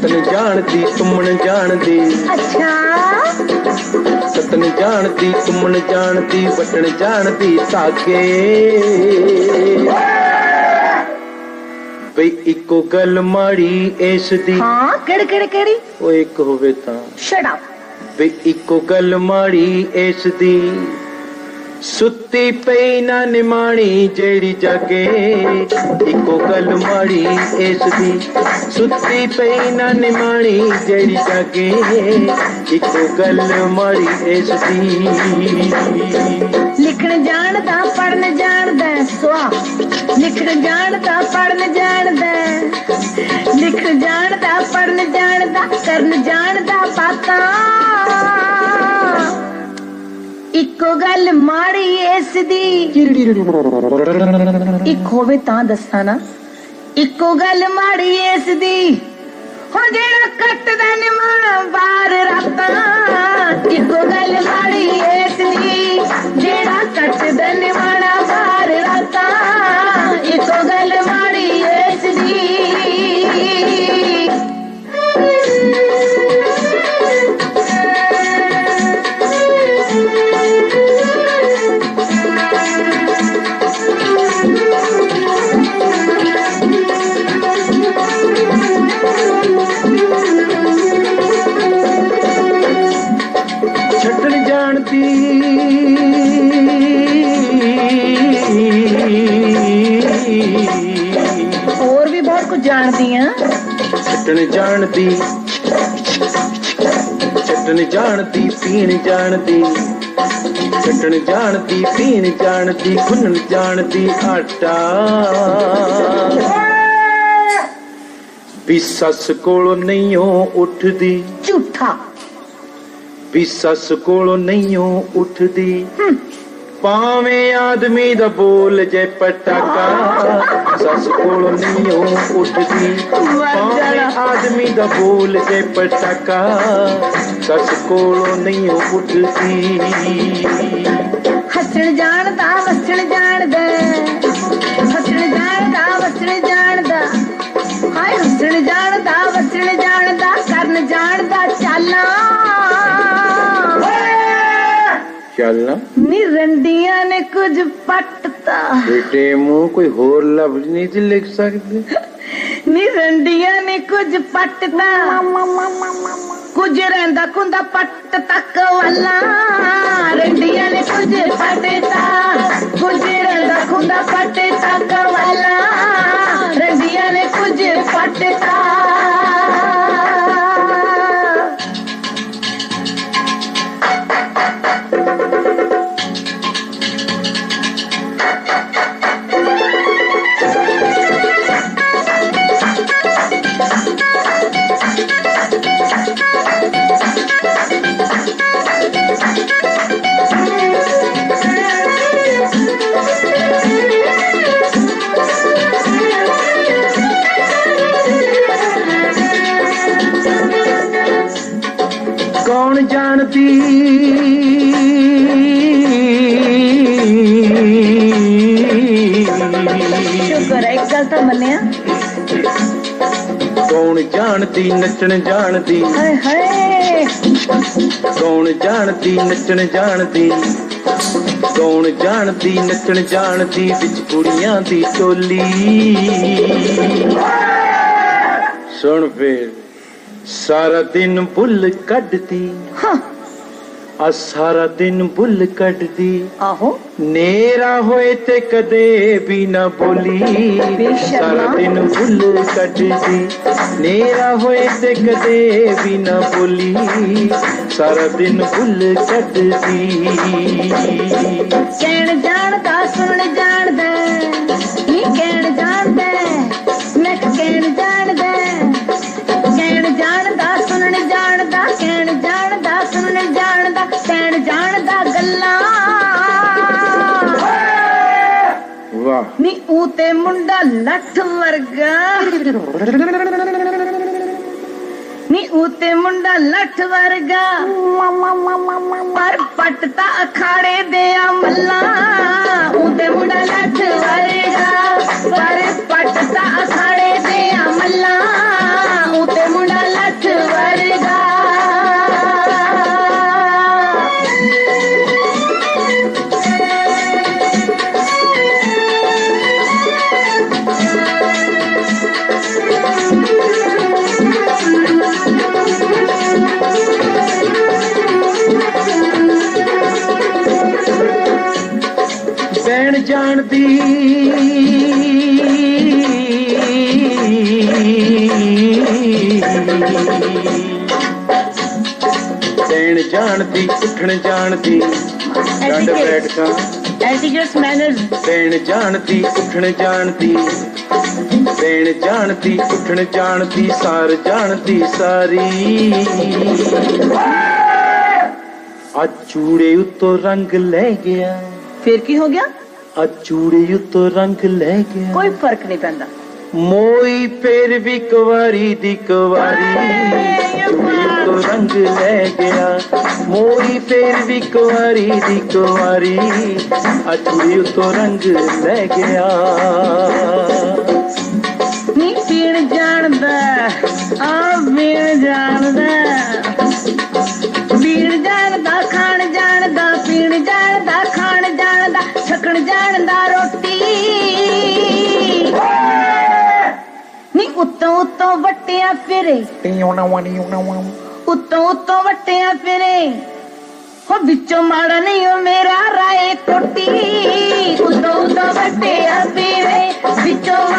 ਸਤਨ ਜਾਣਦੀ ਤੁਮਣ ਜਾਣਦੀ ਅੱਛਾ। ਸਤਨ ਜਾਣਦੀ ਤੁਮਣ ਜਾਣਦੀ ਵਟਣ ਜਾਣਦੀ ਧਾਗੇ ਬਈ ਇੱਕੋ ਗੱਲ ਮਾੜੀ ਇਸ ਦੀ। ਹਾਂ ਕਿਹੜੀ ਕਿਹੜੀ ਕਿਹੜੀ? ਉਹ ਇੱਕ ਹੋਵੇ ਤਾਂ। ਸ਼ਟ ਅਪ ਬਈ ਇੱਕੋ ਗੱਲ ਮਾੜੀ ਇਸ ਦੀ। ਸੁੱਤੀ ਪਈ ਨਾ ਨਿਮਾਣੀ ਜਿਹੜੀ ਜਾਗੇ। ਇੱਕੋ ਗੱਲ ਮਾੜੀ ਇਸ ਦੀ। ਸੁੱਤੀ ਪਈ ਨਾ ਨਿਮਾਣੀ ਜਿਹੜੀ ਜਾਗੇ। ਇੱਕੋ ਗੱਲ ਮਾੜੀ ਇਸ ਦੀ। ਲਿਖਣ ਜਾਣਦਾ ਪੜਨ ਜਾਣਦਾ ਸਵਾ ਲਿਖਣ ਜਾਣਦਾ ਪੜਨ ਜਾਣਦਾ ਲਿਖਣ ਜਾਣਦਾ ਪੜਨ ਜਾਣਦਾ ਕਰਨ ਜਾਣਦਾ ਪਾਤਾ। ਇੱਕੋ ਗੱਲ ਮਾੜੀ ਇਸ ਦੀ। ਇੱਕ ਹੋਵੇ ਤਾਂ ਦੱਸਾਂ ਨਾ, ਇੱਕੋ ਗੱਲ ਮਾੜੀ ਇਸ ਦੀ। ਹੁਣ ਜਿਹੜਾ ਕੱਟਦਾ ਨਿਮਾਣਾ ਬਾਰ ਰਾਤਾਂ, ਇੱਕੋ ਗੱਲ ਮਾੜੀ ਇਸ ਦੀ। ਜਿਹੜਾ ਕੱਟਦਾ ਨਿਮਾਣਾ ਛੱਡਣ ਜਾਣਦੀ। ਛੱਡਣ ਜਾਣਦੀ ਪੀਣ ਜਾਣਦੀ। ਛੱਡਣ ਜਾਣਦੀ ਪੀਣ ਜਾਣਦੀ ਖੁੰਨਣ ਜਾਣਦੀ ਆਟਾ। ਵੀ ਸੱਸ ਕੋਲੋਂ ਨਹੀਂ ਉੱਠਦੀ। ਝੂਠਾ। ਵੀ ਸੱਸ ਕੋਲੋਂ ਨਹੀਂ ਉੱਠਦੀ। ਭਾਵੇਂ ਆਦਮੀ ਦਾ ਬੋਲ ਜੇ ਪਟਾਕਾ, ਸੱਸ ਕੋਲੋਂ ਨਹੀਂ ਉੱਠਦੀ। ਭਾਵੇਂ ਆਦਮੀ ਦਾ ਬੋਲ ਜੇ ਪਟਾਕਾ, ਸੱਸ ਕੋਲੋਂ ਨਹੀਂ ਉੱਠਦੀ। ਹੱਸਣ ਜਾਣ ਤਾਂ ਜਾਣਦਾ ਹੱਸਣ ਚੱਲ ਨੀ ਰੰਡੀਆਂ ਨੇ ਕੁਝ ਪੱਟਤਾ। ਬੇਟੇ ਮੂੰਹ ਕੋਈ ਹੋਰ ਲਫ਼ਜ਼ ਨਹੀਂ ਤੇ ਲਿਖ ਸਕਦੇ। ਨੀ ਰੰਡੀਆਂ ਨੇ ਕੁਝ ਪੱਟਤਾ। ਕੁਝ ਰਹਿੰਦਾ ਕੁੰਦਾ ਪੱਟ ਤੱਕ ਵਾਲਾ। ਰੰਡੀਆਂ ਨੇ ਕੁਝ ਪੱਟਤਾ। ਸ਼ੁਕਰ ਹੈ ਇੱਕ ਗੱਲ ਤਾਂ ਮੰਨਿਆ। ਕੌਣ ਜਾਣਦੀ ਨੱਚਣ ਜਾਣਦੀ? ਹਾਏ ਹਾਏ। ਕੌਣ ਜਾਣਦੀ ਨੱਚਣ ਜਾਣਦੀ? ਕੌਣ ਜਾਣਦੀ ਨੱਚਣ ਜਾਣਦੀ ਵਿੱਚ ਕੁੜੀਆਂ ਦੀ ਟੋਲੀ ਸੁਣ ਫੇਰ ਸਾਰਾ ਦਿਨ ਬੁੱਲ ਕੱਢਦੀ। ਹਾਂ। ਆ ਸਾਰਾ ਦਿਨ ਬੁੱਲ ਕੱਢਦੀ। ਆਹੋ। ਨੇਰਾ ਹੋਏ ਤੇ ਕਦੇ ਵੀ ਨਾ ਬੋਲੀ। ਸਾਰਾ ਦਿਨ ਬੁੱਲ ਕੱਢਦੀ। ਨੇਰਾ ਹੋਏ ਤੇ ਕਦੇ ਵੀ ਨਾ ਬੋਲੀ। ਸਾਰਾ ਦਿਨ ਬੁੱਲ ਕੱਢਦੀ। ਕਹਿਣ ਜਾਣਦਾ ਸੁਣਨ ਜਾਣਦਾ ਨੀ ਕਹਿਣ ਨੀ ਉਹ ਤੇ ਮੁੰਡਾ ਲੱਠ ਵਰਗਾ। ਨੀ ਉਹ ਤੇ ਮੁੰਡਾ ਲੱਠ ਵਰਗਾ। ਪਰ ਪੱਟਤਾ ਅਖਾੜੇ ਦੇ ਅਮਲਾ ਉਹ ਤੇ ਮੁੰਡਾ ਲੱਠ ਵਰਗਾ। ਪਰ ਪੱਟਤਾ ਅਖਾੜੇ ਜਾਣਦੀ ਦੇਣ ਜਾਣਦੀ ਉੱਠਣ ਜਾਣਦੀ ਡੰਡ ਬੈਠਕਾਂ ਐਟੀਕੇਟਸ ਮੈਨਰਸ ਦੇਣ ਜਾਣਦੀ ਉੱਠਣ ਜਾਣਦੀ ਦੇਣ ਜਾਣਦੀ ਉੱਠਣ ਜਾਣਦੀ ਸਾਰ ਜਾਣਦੀ ਸਾਰੀ ਆ ਚੂੜੇ ਉੱਤੋਂ ਰੰਗ ਲੈ ਗਿਆ ਫਿਰ ਕੀ ਹੋ ਗਿਆ ਆ ਚੂੜੇ ਉੱਤੋਂ ਰੰਗ ਲੈ ਗਿਆ ਕੋਈ ਫ਼ਰਕ ਨਹੀਂ ਪੈਂਦਾ। ਮੋਈ ਫੇਰ ਵੀ ਕੁਵਾਰੀ ਦੀ ਕੁਵਾਰੀ ਚੂੜੀ ਉੱਤੋਂ ਰੰਗ ਲੈ ਗਿਆ ਮੋਈ ਫੇਰ ਵੀ ਕੁਵਾਰੀ ਦੀ ਕੁਵਾਰੀ ਆ ਚੂੜੀ ਉੱਤੋਂ ਰੰਗ ਲੈ ਗਿਆ ਨੀ ਪੀਣ ਜਾਣਦਾ ਆ ਪੀਣ ਜਾਣਦਾ। ਉਤੋਂ ਵਟਿਆ ਫਿਰੇ। ਟਿਉ ਨਾ ਵਣੀ ਨਾ ਵਾ ਉਤੋਂ ਉਤੋਂ ਵਟਿਆ ਫਿਰੇ। ਹੋ ਵਿੱਚੋਂ ਮਾੜਾ ਨਹੀਂ ਉਹ ਮੇਰਾ ਰਾਏ ਕੋਟੀ। ਉਤੋਂ ਉਤੋਂ ਵਟਿਆ ਫਿਰੇ। ਵਿੱਚੋਂ